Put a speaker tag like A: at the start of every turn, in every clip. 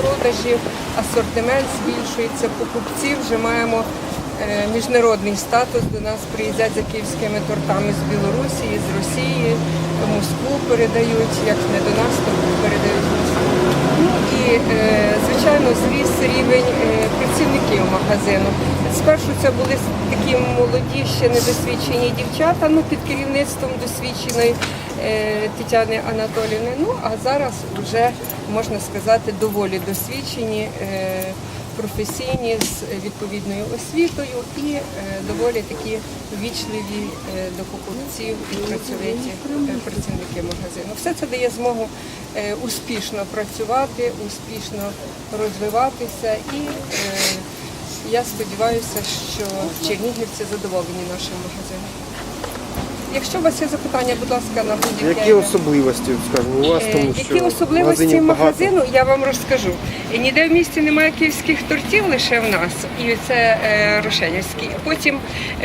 A: продажів, асортимент збільшується, покупців вже маємо е, міжнародний статус. До нас приїздять за київськими тортами з Білорусі, з Росії, в Москву передають, як не до нас, то передають в Москву. Ну і е, звичайно зріс рівень е, працівників магазину. Спершу це були такі молоді, ще недосвідчені дівчата, ну під керівництвом досвідченої Тетяни Анатоліївни. Ну а зараз вже можна сказати доволі досвідчені. е, Професійні з відповідною освітою і е, доволі такі ввічливі е, до покупців і працьовиті е, працівники магазину. Все це дає змогу е, успішно працювати, успішно розвиватися і е, я сподіваюся, що чернігівці задоволені нашим магазином. Якщо у вас є запитання, будь ласка, на будь-яке.
B: Які особливості, скажімо, у вас,
A: Е,
B: тому що
A: Які особливості
B: магазинів багато?
A: магазину, я вам розкажу. Ніде в місті немає київських тортів лише в нас, і це е, Рошенівський. Потім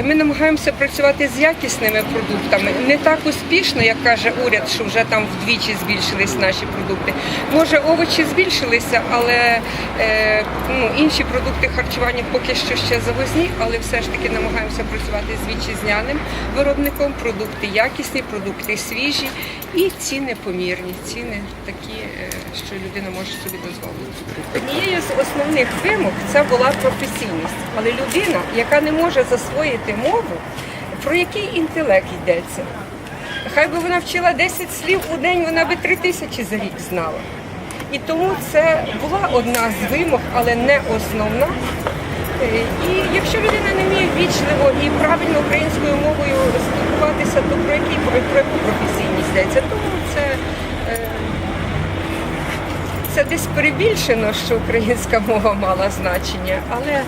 A: ми намагаємося працювати з якісними продуктами. Не так успішно, як каже уряд, що вже там вдвічі збільшились наші продукти. Може, овочі збільшилися, але е, ну, інші продукти харчування поки що ще завозні, але все ж таки намагаємося працювати з вітчизняним виробником. Продукти якісні, продукти свіжі і ціни помірні. Ціни такі, е, що людина може собі дозволити. Однією з основних вимог це була професійність. Але людина, яка не може засвоїти мову, про який інтелект йдеться? Хай би вона вчила 10 слів у день, вона би 3 тисячі за рік знала. І тому це була одна з вимог, але не основна. Е, І якщо людина не вміє вічливо і правильно українською мовою спілкуватися, то про який про, яку професійність йдеться? Тому це, е, це десь перебільшено, що українська мова мала значення, але е,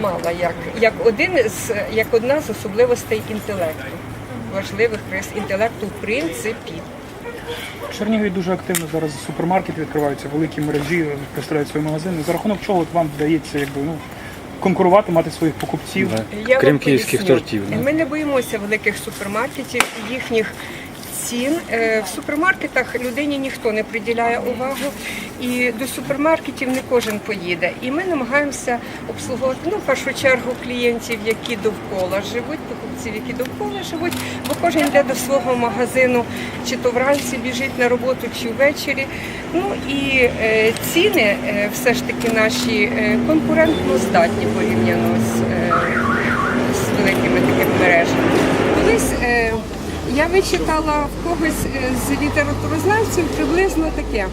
A: мала як, як один з як одна з особливостей інтелекту, важливих рис інтелекту в принципі.
C: В Чернігові дуже активно зараз супермаркети відкриваються, великі мережі представляють свої магазини. За рахунок чого от вам вдається якби, ну, конкурувати, мати своїх покупців?
A: Я
B: Крім київських
A: поясню.
B: тортів, да.
A: Ми не боїмося великих супермаркетів і їхніх цін. Е, В супермаркетах людині ніхто не приділяє увагу, і до супермаркетів не кожен поїде. І ми намагаємося обслуговувати ну, в першу чергу клієнтів, які довкола живуть, покупців, які довкола живуть, бо кожен йде до свого магазину, чи то вранці біжить на роботу, чи ввечері. Ну і е, ціни е, все ж таки наші конкурентно здатні порівняно з, з великими такими мережами. Колись я вичитала в когось е, з літературознавців приблизно таке.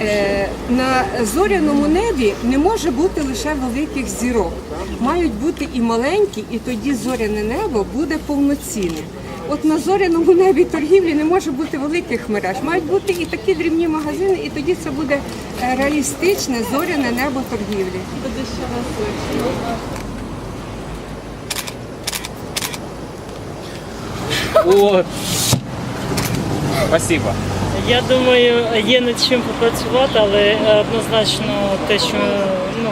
A: Е, На зоряному небі не може бути лише великих зірок. Мають бути і маленькі, і тоді зоряне небо буде повноцінне. От на зоряному небі торгівлі не може бути великих мереж. Мають бути і такі дрібні магазини, і тоді це буде е, реалістичне зоряне небо торгівлі.
D: Спасибо.
E: Я думаю, є над чим попрацювати, але однозначно те, що ну,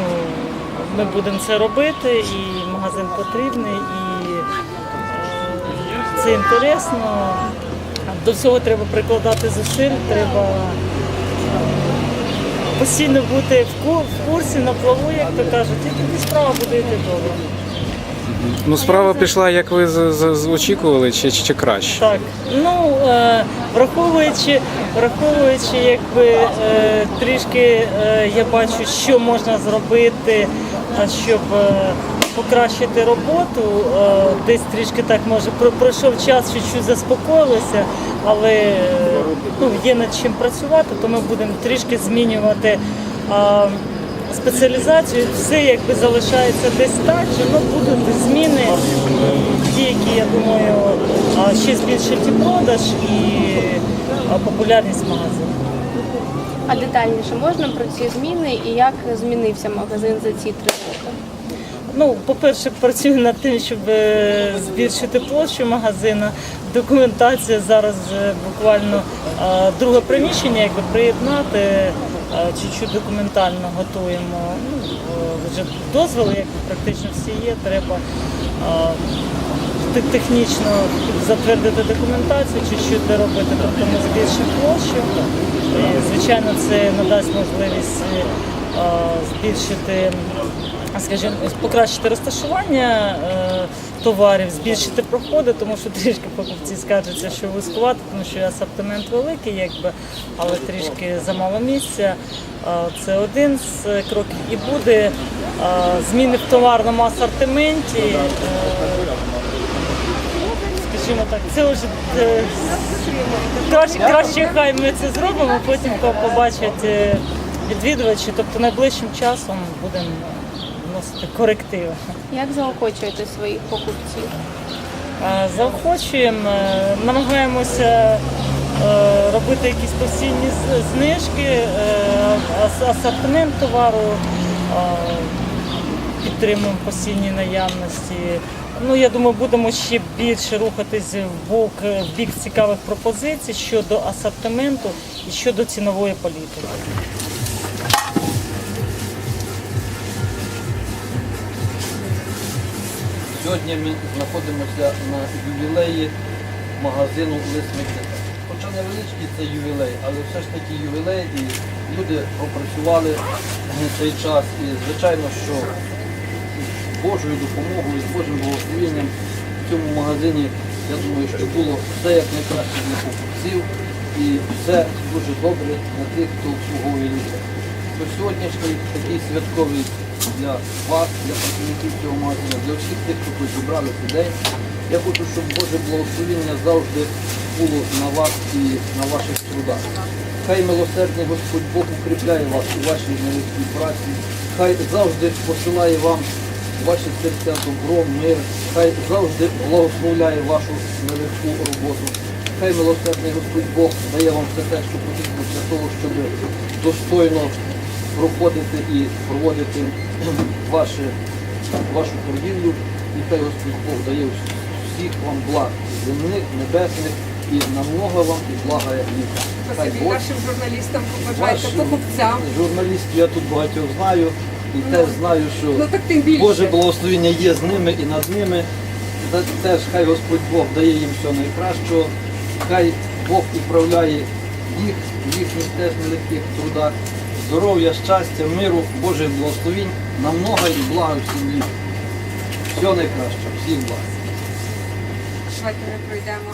E: ми будемо це робити, і магазин потрібний, і е, це інтересно. До всього треба прикладати зусиль, треба е, постійно бути в курсі, на плаву, як то кажуть, і тоді справа буде йти добре.
B: Ну, справа пішла, як ви очікували, чи, чи, чи краще?
E: Так, ну е, враховуючи, враховуючи, якби е, трішки е, я бачу, що можна зробити, щоб е, покращити роботу. Е, десь трішки так може про- пройшов час, чуть-чуть заспокоїлося, але е, ну, є над чим працювати, то ми будемо трішки змінювати. е, Спеціалізацію, все якби залишається десь так, же, ну будуть зміни, ті, які я думаю, ще збільшать і продаж, і популярність магазину.
F: А детальніше можна про ці зміни і як змінився магазин за ці три роки?
E: Ну, по-перше, працюю над тим, щоб е, збільшити площу магазину. Документація зараз е, буквально друге приміщення, якби приєднати, чуть-чуть документально готуємо. Ну, е, вже дозволи, якби практично всі є. Треба е, технічно затвердити документацію, чуть-чуть доробити, тобто ми збільшимо площу. І, звичайно, це надасть можливість е, збільшити, скажімо, покращити розташування е, товарів, збільшити проходи, тому що трішки покупці скаржаться, що вузькувати, тому що асортимент великий, якби, але трішки замало місця. Це один з кроків. І буде зміни в товарному асортименті. е, Скажімо так, це вже е, краще, краще хай ми це зробимо, потім побачать е, відвідувачі. Тобто найближчим часом будемо вносити корективи.
F: Як заохочуєте своїх покупців?
E: Заохочуємо, е, намагаємося е, робити якісь постійні знижки, е, асортимент товару, підтримуємо постійні наявності. Ну, я думаю, будемо ще більше рухатись в бок, в бік цікавих пропозицій щодо асортименту і щодо цінової політики.
D: Сьогодні ми знаходимося на ювілеї магазину Лис Микита. Хоча невеличкий це ювілей, але все ж таки ювілей і люди пропрацювали цей час. І звичайно, що з Божою допомогою, з Божим благословенням в цьому магазині, я думаю, що було все як найкраще для покупців і все дуже добре для тих, хто обслуговує людей. Сьогоднішній такий святковий для вас, для працівників цього магазину, для всіх тих, хто тут зібрали день. Я хочу, щоб Боже благословіння завжди було на вас і на ваших трудах. Хай милосердний Господь Бог укріпляє вас у вашій нелегкій праці. Хай завжди посилає вам ваші серця добро, мир. Хай завжди благословляє вашу нелегку роботу. Хай милосердний Господь Бог дає вам все те, що потрібно для того, щоб достойно проходити і проводити ваші, вашу торгівлю. І хай Господь Бог дає всіх вам благ земних, небесних і намного вам і блага літа. Хай Бог
A: нашим журналістам побажайте, покупцям.
D: журналістів я тут багатьох знаю і теж знаю, що
A: Ну так тим більше.
D: Боже благословення є з ними і над ними. Теж хай Господь Бог дає їм все найкращого, хай Бог управляє їх, в їхніх теж нелегких трудах. Здоров'я, щастя, миру, Божих благословінь, на много і благо всім літ. Все найкраще, всім благ.
A: Давайте ми пройдемо